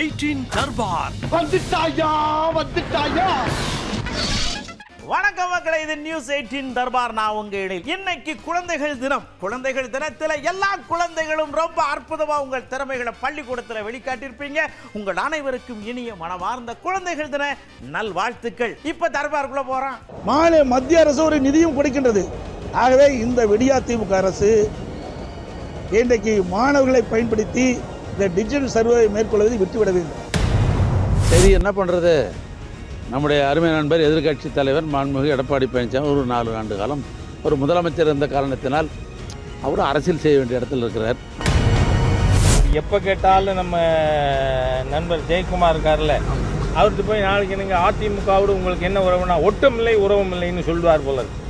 Eighteen Darbar. வந்துட்டாயா வந்துட்டாயா? வணக்கம் மக்களை இது நியூஸ் எயிட்டீன் தர்பார். நான் உங்க இடையில் இன்னைக்கு குழந்தைகள் தினம். குழந்தைகள் தினத்துல எல்லா குழந்தைகளும் ரொம்ப அற்புதமா உங்கள் திறமைகளை பள்ளிக்கூடத்துல வெளிக்காட்டியிருப்பீங்க. உங்கள் அனைவருக்கும் இனிய மனமார்ந்த குழந்தைகள் தின நல்வாழ்த்துக்கள். இப்ப தர்பாருக்குள்ள போறோம். மாநில மத்திய அரசு ஒரு நிதியும் கொடுக்கின்றது. ஆகவே இந்த விடியா திமுக அரசு இன்றைக்கு மாணவர்களை பயன்படுத்தி இந்த டிஜிட்டல் சர்வே மேற்கொள்வதை விட்டுவிட வேண்டும் சரி என்ன பண்ணுறது நம்முடைய அருமை நண்பர் எதிர்க்கட்சி தலைவர் மாண்புமிகு எடப்பாடி பழனிசாமி ஒரு நாலு ஆண்டு காலம் ஒரு முதலமைச்சர் இருந்த காரணத்தினால் அவரும் அரசியல் செய்ய வேண்டிய இடத்துல இருக்கிறார். எப்போ கேட்டாலும் நம்ம நண்பர் ஜெயக்குமார் இருக்கார்ல அவர்கிட்ட போய் நாளைக்கு நீங்கள் அதிமுகவோடு உங்களுக்கு என்ன உறவுனா ஒட்டுமில்லை உறவும் இல்லைன்னு சொல்லுவார் போல இருக்கு.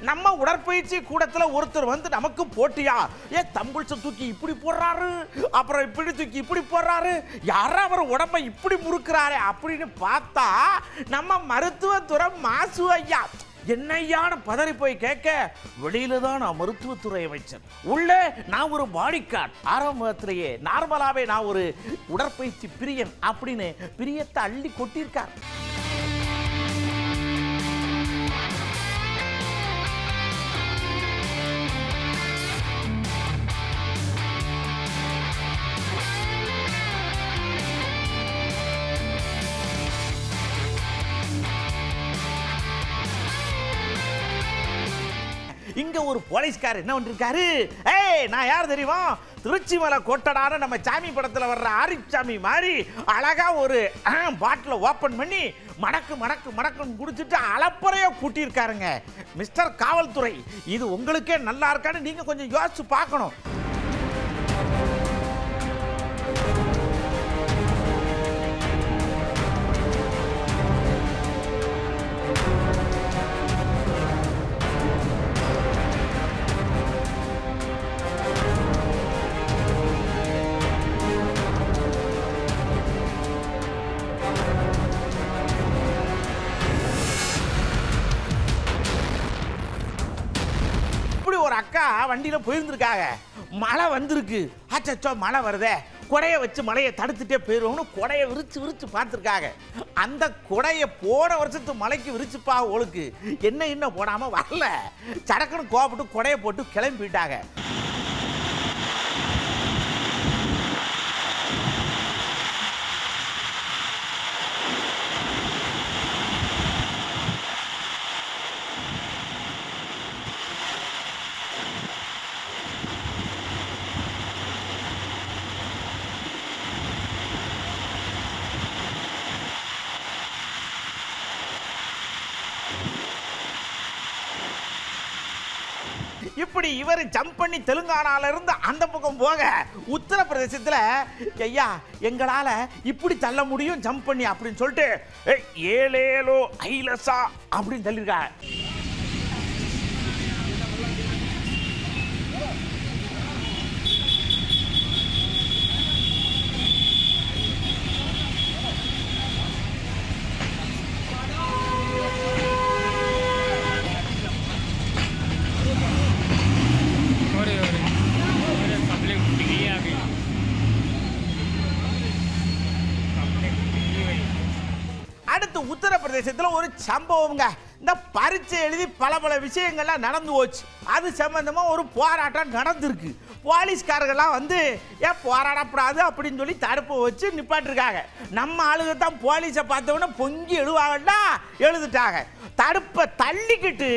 நம்ம உடற்பயிற்சி கூடத்துல ஒருத்தர் வந்து நமக்கு போட்டியா? ஏ தம்புள்ச தூக்கி இப்படி போடுறாரு அப்புறம் இப்படி தூக்கி இப்படி போடுறாரு யாரா அவர் உடம்பை இப்படி முறுக்கிறாரு அப்படின்னு பார்த்தா நம்ம மருத்துவத்துறை மாசு ஐயா என்னையான பதறி போய் கேட்க வெளியில தான் நான் மருத்துவத்துறை அமைச்சர். உள்ளே நான் ஒரு பாடி கார்டு ஆரம்பத்திலேயே நார்மலாவே நான் ஒரு உடற்பயிற்சி பிரியன் அப்படின்னு பிரியத்தை அள்ளி கொட்டியிருக்கார். ஒரு போலீஸ்கார் என்ன பண்ணிருக்காரு ஏய் நான் யார் தெரியுமா? திருச்சி மலை கொட்டடான நம்ம சாமி படத்தில் வர்ற ஆரிச்சாமி மாதிரி அழகாக ஒரு பாட்டில் ஓப்பன் பண்ணி மடக்கு மடக்கு மடக்குன்னு குடிச்சிட்டு அளப்பறைய கூட்டியிருக்காருங்க. மிஸ்டர் காவல்துறை இது உங்களுக்கே நல்லா இருக்கான்னு நீங்கள் கொஞ்சம் யோசிச்சு பார்க்கணும். அக்கா வண்டியில போயிருந்துருக்காங்க. மழை வந்திருக்கு. அச்சச்சோ மழை வருதே. குடையை வச்சு மழையை தடுத்துட்டே போயிடுவோம்னு குடையை விரிச்சு விரிச்சு பார்த்துருக்காங்க. அந்த குடையை போன வருஷத்து மலைக்கு விரிச்சுப்பா ஒழுக்கு என்ன என்ன போடாம வரல. சடக்குன்னு கோபப்பட்டு குடையை போட்டு கிளம்பி போயிட்டாங்க இப்படி இவர் ஜம்ப் பண்ணி தெலுங்கானால இருந்து அந்த பக்கம் போக உத்தரப்பிரதேசத்துல ஐயா எங்களால இப்படி தள்ள முடியும் ஜம்ப் பண்ணி அப்படின்னு சொல்லிட்டு "ஏய், ஏலேலோ ஐலசா அப்படின்னு சொல்லியிருக்காரு அடுத்து உத்தரப்பிரதேசத்துல ஒரு சம்பவம்ங்க இந்த பரீட்சை எழுதி பல பல விஷயங்கள்லாம் நடந்து போச்சு. அது சம்மந்தமாக ஒரு போராட்டம் நடந்திருக்கு. போலீஸ்காரர்கள்லாம் வந்து ஏன் போராடக்கூடாது அப்படின்னு சொல்லி தடுப்பு வச்சு நிப்பாட்டிருக்காங்க. நம்ம ஆளுங்க தான் போலீஸை பார்த்தவொடனே பொங்கி எழுவாங்கன்னா எழுதுட்டாங்க. தடுப்பை தள்ளிக்கிட்டு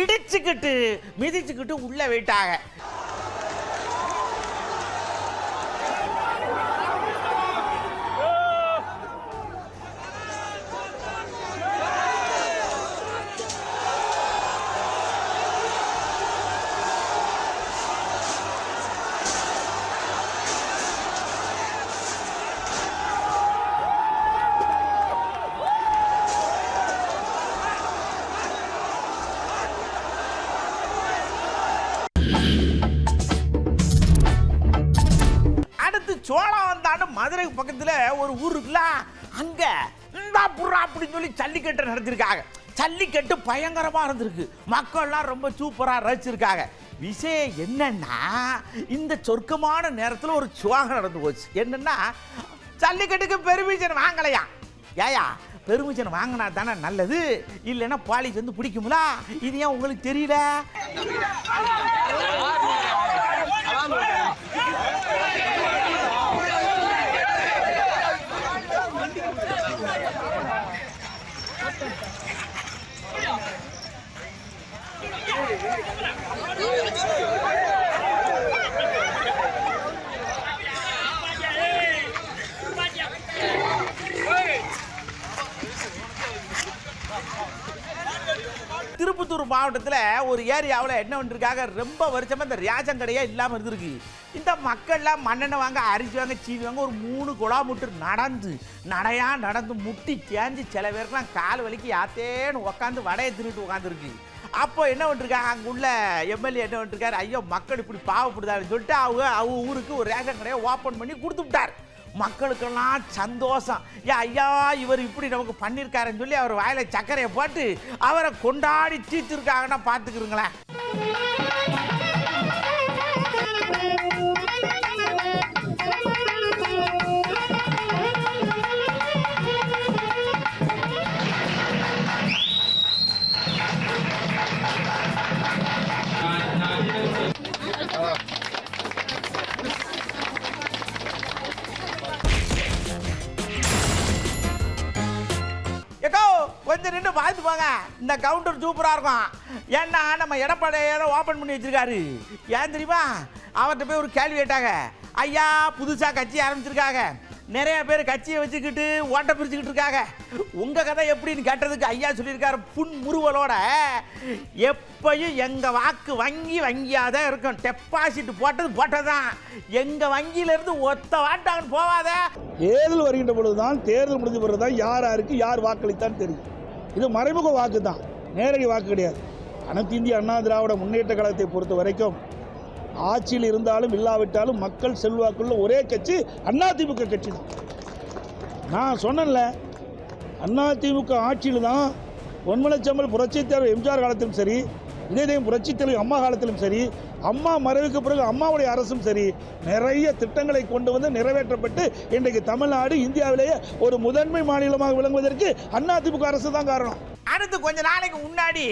இடிச்சுக்கிட்டு மிதிச்சுக்கிட்டு உள்ளே போயிட்டாங்க. சோழம் வந்தாண்டு மதுரை பக்கத்தில் ஒரு ஊர் இருக்குல்ல அங்கே இந்தா புறா அப்படின்னு சொல்லி ஜல்லிக்கட்டு நடத்திருக்காங்க. ஜல்லிக்கட்டு பயங்கரமாக இருந்திருக்கு. மக்கள்லாம் ரொம்ப சூப்பராக ரசிச்சிருக்காங்க. விஷயம் என்னன்னா இந்த சொர்க்கமான நேரத்தில் ஒரு சுவாகம் நடந்து போச்சு. என்னன்னா ஜல்லிக்கட்டுக்கு பெருமிஷன் வாங்கலையா? ஏயா பெருமிஷன் வாங்கினா தானே நல்லது. இல்லைன்னா பாலிஸ் வந்து பிடிக்குங்களா இது ஏன் உங்களுக்கு தெரியல? இடத்துல ஒரு ஏரியாவில் என்ன பண்ணிருக்காங்க ரொம்ப வருஷமாக இந்த ரேஷன் கடையே இல்லாமல் இருந்திருக்கு. இந்த மக்கள்லாம் மண்ணெண்ணெய் வாங்க அரிசி வாங்க சீனி வாங்க ஒரு மூணு குழா முட்டு நடந்து நடையாக நடந்து முட்டி தேஞ்சு சில பேருக்குலாம் கால் வலிக்கு யாத்தேன்னு உட்காந்து வடையை திருட்டு உட்காந்துருக்கு அப்போ என்ன பண்ணிருக்காங்க அங்கே உள்ள எம்எல்ஏ என்ன பண்ணிருக்காரு ஐயோ மக்கள் இப்படி பாவப்படுதான்னு சொல்லிட்டு அவங்க அவங்க ஊருக்கு ஒரு ரேஷன் கடையை ஓப்பன் பண்ணி கொடுத்து விட்டார். மக்களுக்கெல்லாம் சந்தோஷம். ஏ ஐயா இவர் இப்படி நமக்கு பண்ணியிருக்காருன்னு சொல்லி அவர் வாயில சர்க்கரையை போட்டு அவரை கொண்டாடி தீர்த்திருக்காங்கன்னா பார்த்துக்கிறீங்களேன். கொஞ்சம் நின்று பார்த்து போங்க. இந்த கவுண்டர் சூப்பராக இருக்கும். ஏன்னா நம்ம எடப்பாடியை ஓப்பன் பண்ணி வச்சிருக்காரு. ஏன் தெரியுமா? அவர்கிட்ட போய் ஒரு கேள்வி கேட்டாங்க. ஐயா புதுசாக கட்சி ஆரம்பிச்சிருக்காங்க. நிறைய பேர் கட்சியை வச்சுக்கிட்டு ஓட்ட பிரிச்சுக்கிட்டு இருக்காங்க. உங்கள் கதை எப்படின்னு கேட்டதுக்கு ஐயா சொல்லியிருக்காரு புன் முறுவலோட. எப்பயும் எங்கள் வாக்கு வங்கி வங்கியாக தான் இருக்கும். டெபாசிட் போட்டது போட்டதுதான். எங்கள் வங்கியிலேருந்து ஒத்த வாட்டாங்கன்னு போவாத. தேர்தல் வருகின்ற பொழுதுதான் தேர்தல் முடிஞ்ச பிறகு தான் யார் யாருக்கு யார் வாக்களித்தான் தெரியும். இது மறைமுக வாக்கு தான் நேரடி வாக்கு கிடையாது. அனைத்து இந்திய அண்ணா திராவிட முன்னேற்ற கழகத்தை பொறுத்த வரைக்கும் ஆட்சியில் இருந்தாலும் இல்லாவிட்டாலும் மக்கள் செல்வாக்குள்ள ஒரே கட்சி அதிமுக கட்சி தான் நான் சொன்னேன்ல அதிமுக ஆட்சியில் தான் பொன்மலைச்சம்பல் புரட்சி தலைவர் எம்ஜிஆர் காலத்திலும் சரி இதேதையும் டைம் அம்மா காலத்திலும் சரி அம்மா மறைவுக்கு பிறகு அம்மாவுடைய அரசும் சரி நிறைய திட்டங்களை கொண்டு வந்து நிறைவேற்றப்பட்டு இன்றைக்கு தமிழ்நாடு இந்தியாவிலேயே ஒரு முதன்மை மாநிலமாக விளங்குவதற்கு அதிமுக அரசு தான் காரணம். அடுத்து கொஞ்ச நாளைக்கு முன்னாடி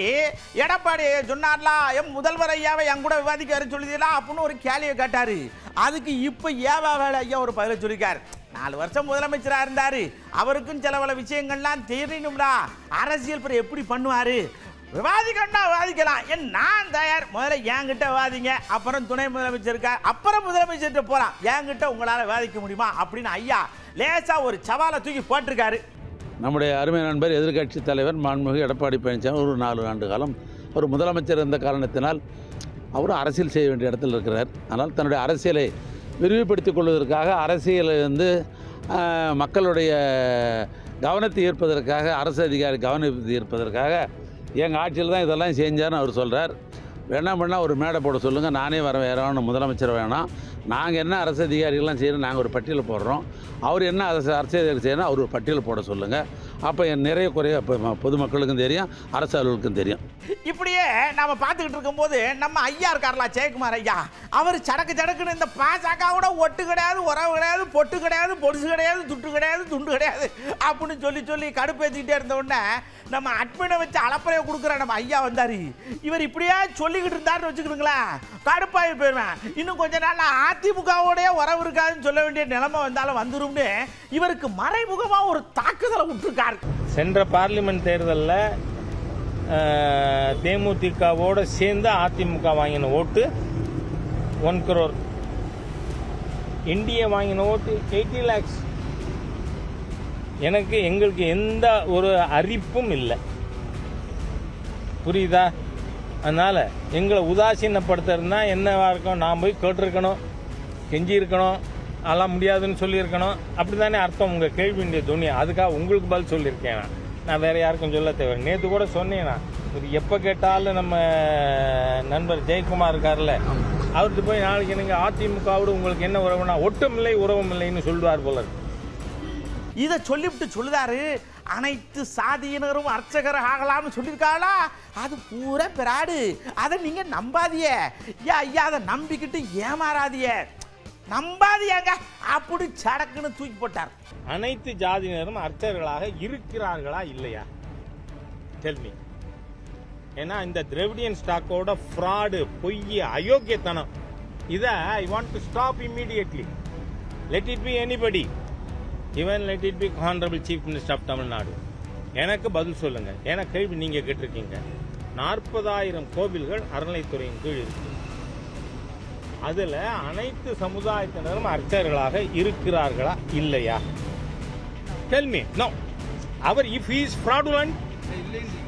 எடப்பாடி சொன்னார்லாம் என் முதல்வர் ஐயாவை என் கூட விவாதிக்க வர சொல்லுதீங்களா அப்படின்னு ஒரு கேள்வியை கேட்டாரு. அதுக்கு இப்போ ஏவா வேலை ஐயா ஒரு பதில சொல்லியிருக்காரு. நாலு வருஷம் முதலமைச்சராக இருந்தார். அவருக்கும் சில பல விஷயங்கள்லாம் தெரியணும்டா. அரசியல் பிறகு எப்படி பண்ணுவார்? விவாதிக்கணும்னா விவாதிக்கலாம். என் நான் தயார்? முதல்ல என்கிட்ட விவாதிங்க. அப்புறம் துணை முதலமைச்சருக்கா? அப்புறம் முதலமைச்சர்கிட்ட போகலாம் என்கிட்ட உங்களால் விவாதிக்க முடியுமா? அப்படின்னு ஐயா லேசாக ஒரு சவாலை தூக்கி போட்டிருக்காரு. நம்முடைய அருமை நண்பர் எதிர்க்கட்சி தலைவர் மாண்புமிகு எடப்பாடி பழனிசாமி ஒரு நாலு ஆண்டு காலம் ஒரு முதலமைச்சர் இருந்த காரணத்தினால் அவரும் அரசியல் செய்ய வேண்டிய இடத்தில் இருக்கிறார். ஆனால் தன்னுடைய அரசியலை விரிவுபடுத்திக் கொள்வதற்காக அரசியலை வந்து மக்களுடைய கவனத்தை ஈர்ப்பதற்காக அரசு அதிகாரி கவனத்தை ஈர்ப்பதற்காக எங்கள் ஆட்சியில் தான் இதெல்லாம் செஞ்சார்னு அவர் சொல்கிறார் வேணாம் பண்ணால் ஒரு மேடை போட சொல்லுங்கள் நானே வர வேறான்னு முதலமைச்சர் வேணாம். நாங்கள் என்ன அரசு அதிகாரிகள்லாம் செய்யணும் நாங்கள் ஒரு பட்டியல் போடுறோம். அவர் என்ன அரசு அரசு அதிகாரி செய்யணும் அவர் ஒரு பட்டியல் போட சொல்லுங்கள் அப்போ என் நிறைய குறைய அப்போ பொதுமக்களுக்கும் தெரியும் அரசு அலுவலுக்கும் தெரியும். இப்படியே நாம் பார்த்துக்கிட்டு இருக்கும்போது நம்ம ஐயா இருக்கார்ல ஜெயக்குமார் ஐயா அவர் சடக்கு சடக்குன்னு இந்த பாசாக்காவோட ஒட்டு கிடையாது உறவு கிடையாது பொட்டு கிடையாது பொடுசு கிடையாது துட்டு கிடையாது துண்டு கிடையாது அப்படின்னு சொல்லி சொல்லி கடுப்பேற்றிக்கிட்டே இருந்த உடனே நம்ம அட்மினை வச்சு அளப்பறையை கொடுக்குற நம்ம ஐயா வந்தார். இவர் இப்படியே சொல்லிக்கிட்டு இருந்தாருன்னு வச்சுக்கிடுங்களேன் கடுப்பாகி போயிடுவேன். இன்னும் கொஞ்ச நாள் அதிமுகவோடய உறவு இருக்காதுன்னு சொல்ல வேண்டிய நிலைமை வந்தாலும் வந்துரும்னு இவருக்கு மறைமுகமாக ஒரு தாக்குதலை விட்டுருக்காரு சென்ற பார்லிமெண்ட் தேர்தலில் தேமுதிகவோடு சேர்ந்து அதிமுக வாங்கின ஓட்டு ஒன் குரோர் என்டிஏ வாங்கின ஓட்டு எயிட்டி லேக்ஸ் எனக்கு எங்களுக்கு எந்த ஒரு அரிப்பும் இல்லை. புரியுதா? அதனால் எங்களை உதாசீனப்படுத்துறதுனா என்னவாக இருக்கும் நான் போய் கேட்டிருக்கணும் கெஞ்சியிருக்கணும். அதெல்லாம் முடியாதுன்னு சொல்லியிருக்கணும். அப்படி தானே அர்த்தம் உங்கள் கேள்வியுடைய துணி. அதுக்காக உங்களுக்கு பதில் சொல்லியிருக்கேன் நான். நான் வேறு யாருக்கும் சொல்ல தேவை நேற்று கூட சொன்னேன்னா இது எப்போ கேட்டாலும் நம்ம நண்பர் ஜெயக்குமார் இருக்கார்ல அவர்கிட்ட போய் நாளைக்கு நீங்கள் அதிமுகவோடு உங்களுக்கு என்ன உறவுனா ஒட்டுமில்லை உறவும் இல்லைன்னு சொல்லுவார் போல இதை சொல்லிவிட்டு சொல்லுதாரு. அனைத்து சாதியினரும் அர்ச்சகர் ஆகலாம்னு சொல்லியிருக்காளா? அது பூரா பிராடு. அதை நீங்கள் நம்பாதிய ஐயா ஐயா அதை நம்பிக்கிட்டு ஏமாறாதிய நம்பாதியாங்க. அப்படி சடக்குன்னு தூக்கி போட்டார். அனைத்து ஜாதியினரும் அர்ச்சகர்களாக இருக்கிறார்களா இல்லையா? டெல்மி ஏன்னா இந்த திரவிடியன் ஸ்டாக்கோட ஃப்ராடு பொய் அயோக்கியத்தனம் இதை I want to stop immediately let it be anybody even let it be honourable chief minister of Tamil Nadu எனக்கு பதில் சொல்லுங்க. ஏன்னா கேள்வி நீங்க கேட்டிருக்கீங்க. நாற்பதாயிரம் கோவில்கள் அறநிலைத்துறையின் கீழ் இருக்கு. அதுல அனைத்து சமுதாயத்தினரும் அர்ச்சகர்களாக இருக்கிறார்களா இல்லையா? டெல் மீ நோ அவர் இஃப் இஸ் ஃப்ராடுலண்ட்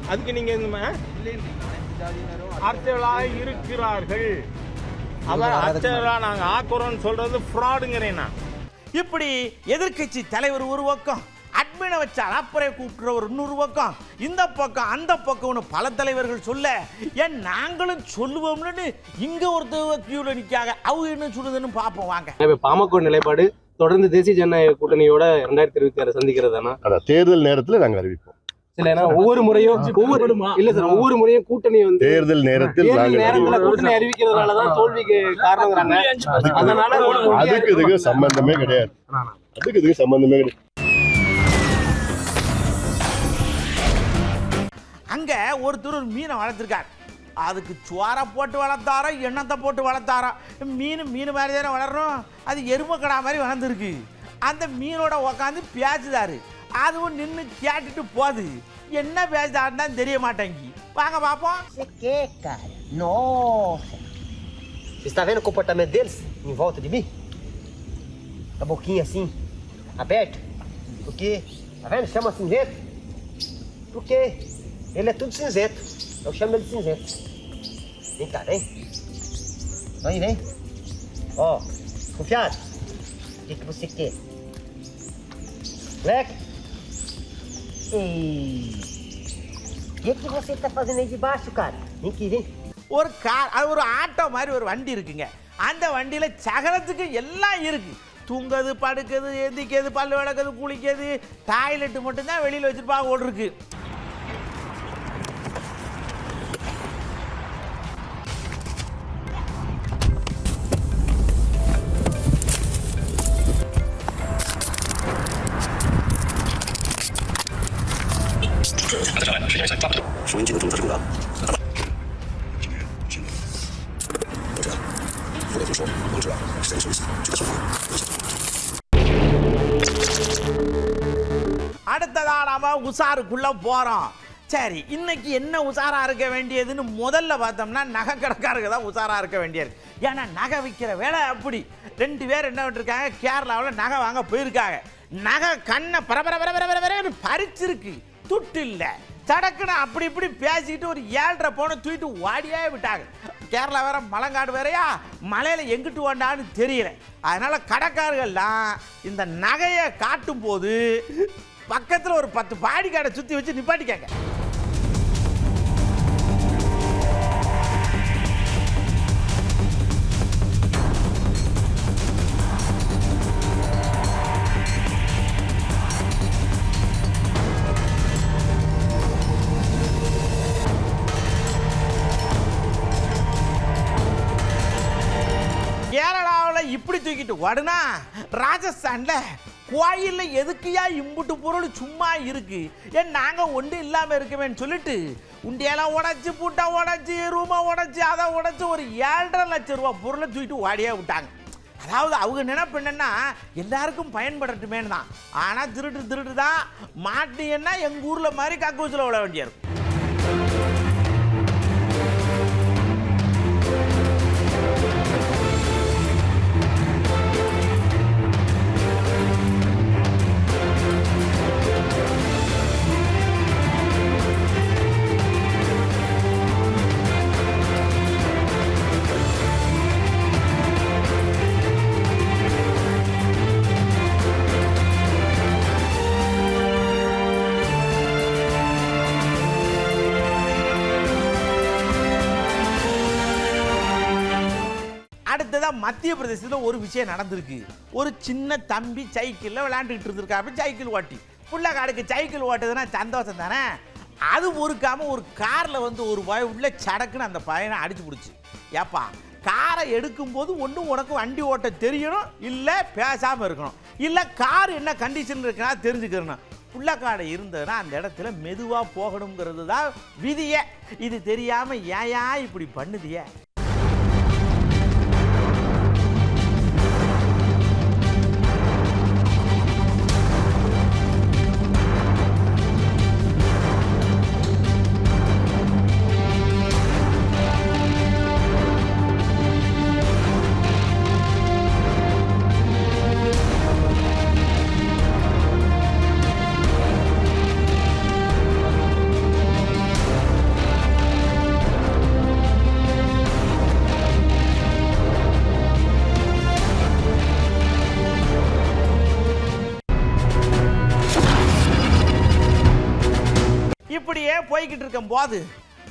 அதுக்கு நீங்க இந்த அர்ச்சகர்களாக இருக்கிறார்கள். அவர் அர்ச்சகர்களா நாங்க ஆக்குறோம்னு சொல்றது ஃப்ராடுங்கிறேன் நான். இப்படி எதிர்க்கட்சி தலைவர் ஒரு பக்கம் அட்மினை வச்சு அலப்பறை கூப்பிடுற ஒரு இன்னொரு பக்கம். இந்த பக்கம் அந்த பக்கம்னு பல தலைவர்கள் சொல்ல ஏன் நாங்களும் சொல்லுவோம்னு இங்க ஒருத்தர் கியூல நிக்காங்க. அவங்க என்ன சொல்லுதுன்னு பார்ப்போம் வாங்க. பாமக நிலைப்பாடு தொடர்ந்து தேசிய ஜனநாயக கூட்டணியோட ரெண்டாயிரத்தி இருபத்தி ஆறு சந்திக்கிறதானா? தேர்தல் நேரத்தில் நாங்கள் அறிவிப்போம். ஒவ்வொரு முறையும் ஒவ்வொரு இல்ல சார் ஒவ்வொரு முறையும் கூட்டணி வந்து தேர்தல் நேரத்தில் நேரத்துல. கூட்டணி அறிவிக்கிறதுனாலதான் தோல்விக்கு காரணங்கிறாங்க. அதனால அதுக்கு இதுக்கு சம்பந்தமே கிடையாது. அதுக்கு இதுக்கு சம்பந்தமே கிடையாது. ஒருத்தர் ஒரு மீனை வளர்த்துருக்கார் அதுக்கு சுவாரை போட்டு வளர்த்தாரோ எண்ணத்தை போட்டு வளர்த்தாரோ மீன் மீன் மாதிரி தானே வளர்றோம் அது எருமக்கடா மாதிரி வளர்ந்துருக்கு அந்த மீனோட உக்காந்து பேசுதாரு அதுவும் நின்று கேட்டுட்டு போகுது என்ன பேசுதாருன்னு தான் தெரிய மாட்டேங்கி வாங்க பார்ப்போம்? Nossa! Você está vendo o comportamento deles em volta de mim? A boquinha assim, aberta. Porque, tá vendo? Chama cinzento. Porque ele é tudo cinzento. Eu chamo ele de cinzento. Vem cá, vem. Vem, vem. Ó, confiado. O que, que você quer? Moleque? Ei. O que, que você tá fazendo aí debaixo, cara? Vem aqui, vem. ஒரு car ஒரு auto மாதிரி ஒரு வண்டி இருக்குங்க அந்த வண்டியில் சகலத்துக்கு எல்லாம் இருக்குது தூங்குது படுக்குது எந்திக்கிறது பல்லு விளக்குது குளிக்கிறது டாய்லெட்டு மட்டும்தான் வெளியில் வச்சுருப்பாங்க ஓடு உஷாருக்குள்ள போறோம் சரி இன்னைக்கு என்ன உஷாரா இருக்க வேண்டியதுன்னு முதல்ல பார்த்தோம்னா நகை கடைக்காரங்க தான் உஷாரா இருக்க வேண்டியது. ஏன்னா நகை விற்கிற வேலை அப்படி. ரெண்டு பேர் என்ன பண்ணிருக்காங்க கேரளாவில் நகை வாங்க போயிருக்காங்க. நகை கண்ணை பரபர பரபர பரபரன்னு பறிச்சிருக்கு. துட்டு இல்லை. சடக்குன்னு அப்படி இப்படி பேசிக்கிட்டு ஒரு ஏழரை போன தூக்கிட்டு ஓடியே விட்டாங்க. கேரளா வேற மலங்காடு வேறையா? மலையில எங்கிட்டு வேண்டான்னு தெரியல. அதனால கடைக்காரர்கள்லாம் இந்த நகையை காட்டும் போது பக்கத்துல ஒரு பத்து பாடி கடை சுத்தி வச்சு நிப்பாட்டிக்காங்க. கேரளாவில் இப்படி தூக்கிட்டு ஓடுனா ராஜஸ்தான்ல கோயிலில் எதுக்குயா இம்புட்டு பொருள் சும்மா இருக்கு? ஏன் நாங்கள் ஒன்று இல்லாமல் இருக்கவேன்னு சொல்லிட்டு உண்டியெல்லாம் உடச்சி பூட்டை உடச்சி ரூமை உடச்சி அதை உடச்சி ஒரு ஏழரை லட்சம் ரூபா பொருளை தூக்கிட்டு ஓடியே விட்டாங்க. அதாவது அவங்க நினைப்பு என்னென்னா எல்லாருக்கும் பயன்படட்டுமேனு தான். ஆனால் திருட்டு திருட்டு தான் மாட்டீங்கன்னா எங்கள் ஊரில் மாதிரி கக்கூசில் விட வேண்டியிருக்கும் மத்திய பிரதேசத்தில் ஒரு விஷயம் நடந்திருக்கு. ஒரு சின்ன தம்பி சைக்கிளில் விளையாண்டுக்கிட்டு இருந்திருக்காரு. சைக்கிள் ஓட்டி. புள்ளக்காடுக்கு சைக்கிள் ஓட்டுதுன்னா சந்தோஷம் தானே? அது பொறுக்காமல் ஒரு காரில் வந்து ஒரு பய உள்ள சடக்குன்னு அந்த பையனை அடிச்சு பிடிச்சி. ஏப்பா காரை எடுக்கும்போது ஒன்றும் உனக்கு வண்டி ஓட்ட தெரியணும் இல்லை பேசாமல் இருக்கணும். இல்லை கார் என்ன கண்டிஷன் இருக்குன்னா தெரிஞ்சுக்கிறணும் புள்ளக்காடை இருந்ததுன்னா அந்த இடத்துல மெதுவாக போகணுங்கிறது தான் விதியே. இது தெரியாமல் ஏயா இப்படி பண்ணுதியே? இருக்கும் போது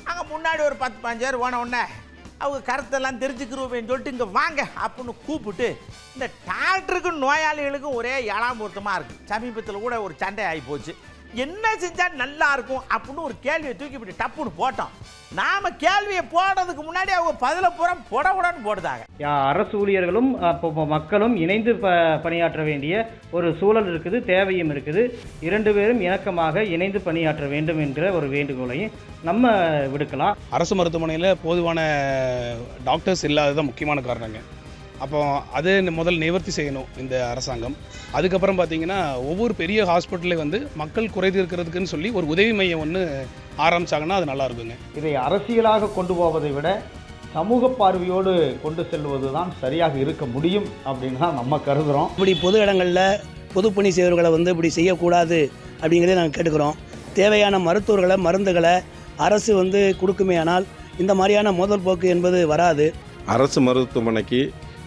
அங்கே முன்னாடி ஒரு பத்து பாஞ்சு பேர் போன உடனே அவங்க கருத்தெல்லாம் தெரிஞ்சுக்கிறோமேன்னு சொல்லிட்டு இங்கே வாங்க அப்படின்னு கூப்பிட்டு இந்த டாக்டருக்கும் நோயாளிகளுக்கும் ஒரே ஏழாம் பொருத்தமாக இருக்குது சமீபத்தில் கூட ஒரு சண்டை ஆகி போச்சு. என்ன செஞ்சால் நல்லா இருக்கும் அப்படின்னு ஒரு கேள்வியை தூக்கி இப்படி டப்புன்னு போட்டோம். நாம கேள்வியை போடுறதுக்கு முன்னாடி அவங்க பதில பூரா புட உடன்னு போடுதாங்க அரசு ஊழியர்களும் மக்களும் இணைந்து ப பணியாற்ற வேண்டிய ஒரு சூழல் இருக்குது தேவையும் இருக்குது. இரண்டு பேரும் இணக்கமாக இணைந்து பணியாற்ற வேண்டும் என்கிற ஒரு வேண்டுகோளையும் நம்ம விடுக்கலாம். அரசு மருத்துவமனையில் போதுமான டாக்டர்ஸ் இல்லாதது முக்கியமான காரணங்க. அப்போ அது முதல் நிவர்த்தி செய்யணும் இந்த அரசாங்கம். அதுக்கப்புறம் பார்த்தீங்கன்னா ஒவ்வொரு பெரிய ஹாஸ்பிட்டல்லையும் வந்து மக்கள் குறை தீர்க்கிறதுக்குன்னு சொல்லி ஒரு உதவி மையம் ஒன்று ஆரம்பிச்சாங்கன்னா அது நல்லா இருக்குங்க. இதை அரசியலாக கொண்டு போவதை விட சமூக பார்வையோடு கொண்டு செல்வது தான் சரியாக இருக்க முடியும் அப்படின்னு தான் நம்ம கருதுகிறோம் இப்படி பொது இடங்களில் பொதுப்பணி செய்வர்களை வந்து இப்படி செய்யக்கூடாது அப்படிங்கிறத நாங்கள் கேட்டுக்கிறோம். தேவையான மருத்துவர்களை மருந்துகளை அரசு வந்து கொடுக்குமே ஆனால் இந்த மாதிரியான மோதல் போக்கு என்பது வராது. அரசு மருத்துவமனைக்கு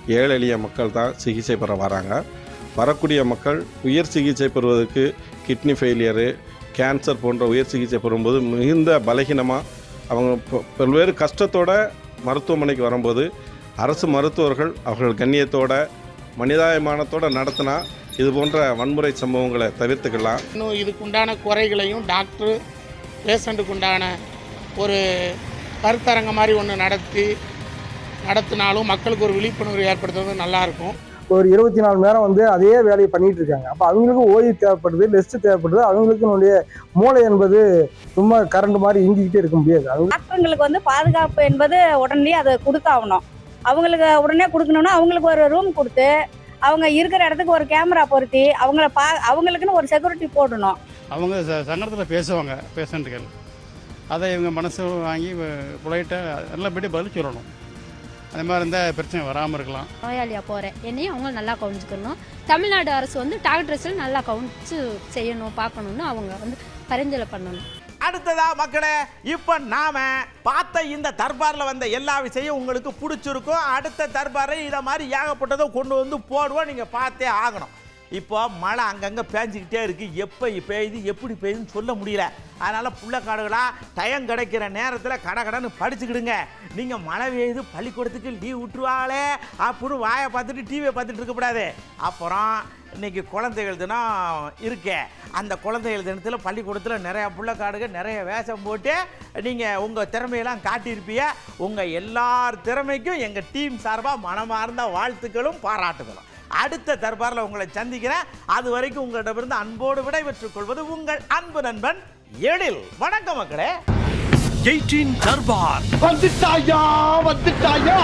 ஏழை எளிய மக்கள் தான் சிகிச்சை பெற வராங்க. வரக்கூடிய மக்கள் உயர் சிகிச்சை பெறுவதற்கு கிட்னி ஃபெயிலியரு கேன்சர் போன்ற உயர் சிகிச்சை பெறும்போது மிகுந்த பலகீனமாக அவங்க பல்வேறு கஷ்டத்தோட மருத்துவமனைக்கு வரும்போது அரசு மருத்துவர்கள் அவர்கள் கண்ணியத்தோட மனிதாயமானத்தோட நடத்தினா இது போன்ற வன்முறை சம்பவங்களை தவிர்த்துக்கலாம். இன்னும் இதுக்குண்டான குறைகளையும் டாக்டர் பேஷண்ட்டுக்கு உண்டான ஒரு கருத்தரங்க மாதிரி ஒன்று நடத்தி நடத்தினாலும் மக்களுக்கு ஒரு விழிப்புணர்வு ஏற்படுத்துறது நல்லாயிருக்கும். ஒரு இருபத்தி நாலு மணி நேரம் வந்து அதே வேலையை பண்ணிட்டு இருக்காங்க அப்போ அவங்களுக்கும் ஓய்வு தேவைப்படுது ரெஸ்ட் தேவைப்படுது. அவங்களுக்குனுடைய மூளை என்பது சும்மா கரண்ட் மாதிரி இயங்கிக்கிட்டே இருக்க முடியாது. டாக்டருங்களுக்கு வந்து பாதுகாப்பு என்பது உடனே அதை கொடுத்தாகணும். அவங்களுக்கு உடனே கொடுக்கணும்னா அவங்களுக்கு ஒரு ரூம் கொடுத்து அவங்க இருக்கிற இடத்துக்கு ஒரு கேமரா பொருத்தி அவங்கள பா அவங்களுக்குன்னு ஒரு செக்யூரிட்டி போடணும். அவங்க சங்கடத்தில் பேசுவாங்க பேஷண்ட்டுகள் அதை இவங்க மனசு வாங்கி பொலைட்டாக நல்லபடி பதில் சொல்லணும். அது மாதிரி இருந்தால் பிரச்சனை வராமல் இருக்கலாம். நோயாளியாக போகிறேன் என்னையும் அவங்க நல்லா கவனிச்சுக்கணும். தமிழ்நாடு அரசு வந்து டாக்டர்ஸில் நல்லா கவனிச்சு செய்யணும் பார்க்கணுன்னு அவங்க வந்து பரிந்துரை பண்ணணும். அடுத்ததா மக்களே இப்போ நாம பார்த்த இந்த தர்பாரில் வந்த எல்லா விஷயம் உங்களுக்கு பிடிச்சிருக்கும். அடுத்த தர்பாரில் இதை மாதிரி ஏகப்பட்டதை கொண்டு வந்து போடுவோம். நீங்கள் பார்த்தே ஆகணும். இப்போ மழை அங்கங்கே பேஞ்சிக்கிட்டே இருக்குது எப்போ பெய்யுது எப்படி பெய்யுதுன்னு சொல்ல முடியல. அதனால் புள்ளக்காடுகளா டைம் கிடைக்கிற நேரத்தில் கடகடன்னு படிச்சுக்கிடுங்க. நீங்கள் மழை பெய்யுது பள்ளிக்கூடத்துக்கு லீவ் விட்டுருவாங்களே அப்படின்னு வாயை பார்த்துட்டு டிவியை பார்த்துட்டு இருக்கக்கூடாது அப்புறம் இன்னைக்கு குழந்தைகள் தினம் இருக்கே. அந்த குழந்தைகள் தினத்தில் பள்ளிக்கூடத்தில் நிறையா புள்ளக்காடுக நிறைய வேஷம் போட்டு நீங்கள் உங்கள் திறமையெல்லாம் காட்டியிருப்பீங்க. உங்கள் எல்லார் திறமைக்கும் எங்கள் டீம் சார்பாக மனமார்ந்த வாழ்த்துக்களும் பாராட்டுகளும். அடுத்த தர்பாரில் உங்களை சந்திக்கிறேன். அது வரைக்கும் உங்களிடமிருந்து அன்போடு விடைபெற்றுக் கொள்வது உங்கள் அன்பு நண்பன் எழில். வணக்கம் மக்களே. வந்துட்டாயா வந்துட்டாயா?